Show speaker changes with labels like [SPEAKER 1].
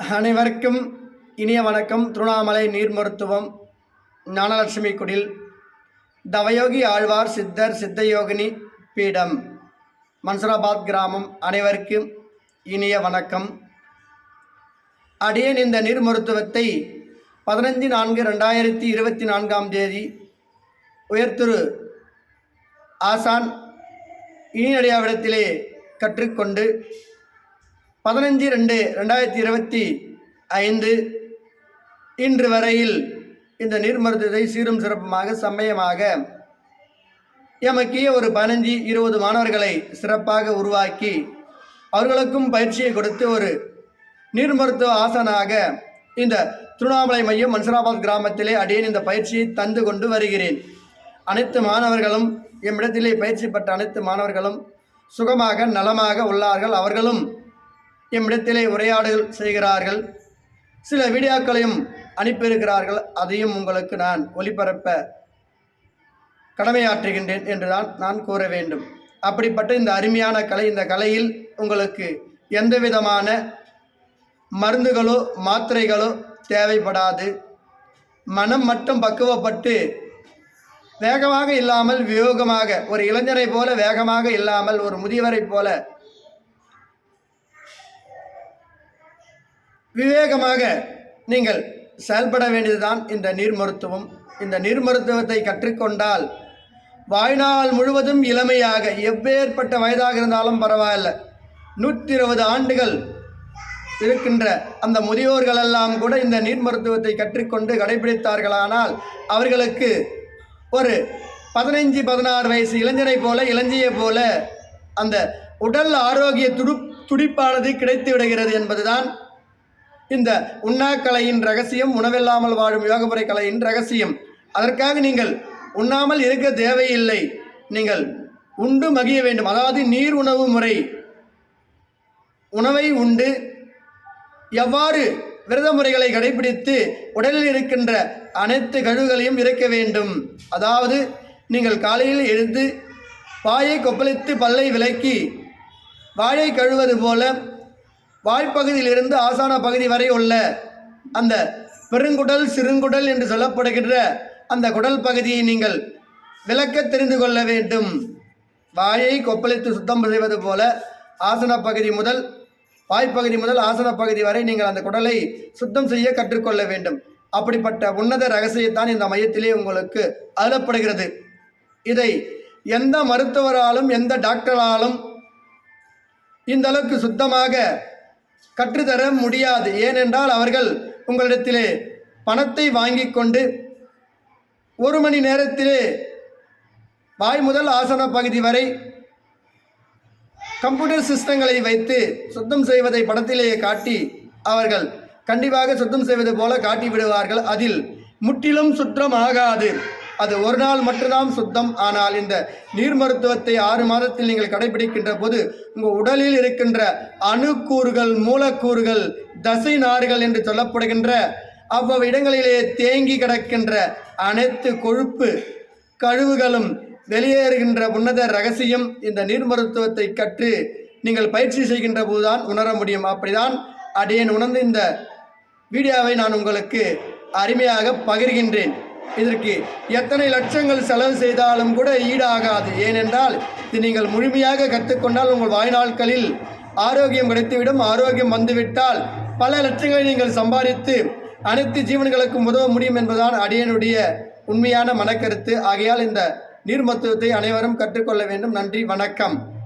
[SPEAKER 1] அனைவருக்கும் இனிய வணக்கம். திருவண்ணாமலை நீர் மருத்துவம் ஞானலட்சுமி குடில் தவயோகி ஆழ்வார் சித்தர் சித்தயோகினி பீடம் மன்சராபாத் கிராமம் அனைவருக்கும் இனிய வணக்கம். அடியேன் இந்த நீர் மருத்துவத்தை பதினஞ்சு நான்கு ரெண்டாயிரத்தி இருபத்தி நான்காம் தேதி உயர்திரு ஆசான் இனியடியாவிடத்திலே கற்றுக்கொண்டு பதினஞ்சு ரெண்டு ரெண்டாயிரத்தி இருபத்தி ஐந்து இன்று வரையில் இந்த நீர் மருத்துவத்தை சீரும் சிறப்புமாக சமயமாக எமக்கிய ஒரு பதினஞ்சு இருபது மாணவர்களை சிறப்பாக உருவாக்கி அவர்களுக்கும் பயிற்சியை கொடுத்து ஒரு நீர் மருத்துவ ஆசனாக இந்த திருவண்ணாமலை மையம் மன்சராபாத் கிராமத்திலே அடியேன் இந்த பயிற்சியை தந்து கொண்டு வருகிறேன். அனைத்து மாணவர்களும் எம்மிடத்திலே பயிற்சி பெற்ற அனைத்து மாணவர்களும் சுகமாக நலமாக உள்ளார்கள். அவர்களும் எம்மிடத்திலே உரையாடல் செய்கிறார்கள். சில வீடியோக்களையும் அனுப்பியிருக்கிறார்கள். அதையும் உங்களுக்கு நான் ஒளிபரப்ப கடமையாற்றுகின்றேன் என்றுதான் நான் கூற வேண்டும். அப்படிப்பட்ட இந்த அருமையான கலை இந்த கலையில் உங்களுக்கு எந்த விதமான மருந்துகளோ மாத்திரைகளோ தேவைப்படாது. மனம் மட்டும் பக்குவப்பட்டு வேகமாக இல்லாமல் வியோகமாக ஒரு இளைஞரை போல வேகமாக இல்லாமல் ஒரு முதியவரைப் போல விவேகமாக நீங்கள் செயல்பட வேண்டியதுதான் இந்த நீர் மருத்துவம் இந்த நீர் மருத்துவத்தை கற்றுக்கொண்டால் வாழ்நாள் முழுவதும் இளமையாக எவ்வேற்பட்ட வயதாக இருந்தாலும் பரவாயில்ல. நூற்றி இருபது ஆண்டுகள் இருக்கின்ற அந்த முதியோர்களெல்லாம் கூட இந்த நீர் மருத்துவத்தை கற்றுக்கொண்டு கடைபிடித்தார்களானால் அவர்களுக்கு ஒரு பதினைஞ்சு பதினாறு வயசு இளைஞரை போல இளஞ்சியை போல அந்த உடல் ஆரோக்கிய துடு துடிப்பானது கிடைத்து விடுகிறது என்பதுதான் இந்த உண்ணாக்கலையின் ரகசியம் உணவில்லாமல் வாழும் யோகமுறை கலையின் ரகசியம். அதற்காக நீங்கள் உண்ணாமல் இருக்க தேவையில்லை. நீங்கள் உண்டு மகிய வேண்டும். அதாவது நீர் உணவு முறை. உணவை உண்டு. எவ்வாறு விரத முறைகளை கடைபிடித்து உடலில் இருக்கின்ற அனைத்து கழிவுகளையும் இறக்க வேண்டும். அதாவது நீங்கள் காலையில் எழுந்து வாயை கொப்பளித்து பல்லை விலக்கி வாயை கழுவது போல வாய்ப்பகுதியிலிருந்து ஆசான பகுதி வரை உள்ள அந்த பெருங்குடல் சிறுங்குடல் என்று சொல்லப்படுகின்ற அந்த குடல் பகுதியை நீங்கள் விளக்க தெரிந்து கொள்ள வேண்டும். வாயை கொப்பளித்து சுத்தம் செய்வது போல ஆசன பகுதி முதல் வாய்ப்பகுதி முதல் ஆசன பகுதி வரை நீங்கள் அந்த குடலை சுத்தம் செய்ய கற்றுக்கொள்ள வேண்டும். அப்படிப்பட்ட உன்னத ரகசியத்தான் இந்த மையத்திலே உங்களுக்கு அருளப்படுகிறது. இதை எந்த மருத்துவராலும் எந்த டாக்டராலும் இந்த அளவுக்கு சுத்தமாக கற்றுத்தர முடியாது. ஏனென்றால் அவர்கள் உங்களிடத்திலே பணத்தை வாங்கி கொண்டு ஒரு மணி நேரத்திலே வாய் முதல் ஆசன பகுதி வரை கம்ப்யூட்டர் சிஸ்டங்களை வைத்து சுத்தம் செய்வதை படத்திலேயே காட்டி அவர்கள் கண்டிப்பாக சுத்தம் செய்வது போல காட்டி விடுவார்கள் அதில் முற்றிலும் சுற்றம் ஆகாது அது ஒரு நாள் மட்டும்தான் சுத்தம். ஆனால் இந்த நீர் மருத்துவத்தை ஆறு மாதத்தில் நீங்கள் கடைபிடிக்கின்ற போது உங்கள் உடலில் இருக்கின்ற அணுக்கூறுகள் மூலக்கூறுகள் தசை நார்கள் என்று சொல்லப்படுகின்ற அவ்வளவு இடங்களிலே தேங்கி கிடக்கின்ற அனைத்து கொழுப்பு கழிவுகளும் வெளியேறுகின்ற உன்னத ரகசியம் இந்த நீர் மருத்துவத்தை கற்று நீங்கள் பயிற்சி செய்கின்ற போதுதான் உணர முடியும். அப்படிதான் அடியேன் உணர்ந்து இந்த வீடியோவை நான் உங்களுக்கு அருமையாக பகிர்கின்றேன். இதற்கு எத்தனை லட்சங்கள் செலவு செய்தாலும் கூட ஈடாகாது. ஏனென்றால் இது நீங்கள் முழுமையாக கற்றுக்கொண்டால் உங்கள் வாழ்நாட்களில் ஆரோக்கியம் கிடைத்துவிடும் ஆரோக்கியம் வந்துவிட்டால் பல லட்சங்களை நீங்கள் சம்பாதித்து அனைத்து ஜீவன்களுக்கும் உதவ முடியும் என்பதுதான் அடியனுடைய உண்மையான மனக்கருத்து. ஆகையால் இந்த நீர் மருத்துவத்தை அனைவரும் கற்றுக்கொள்ள வேண்டும். நன்றி வணக்கம்.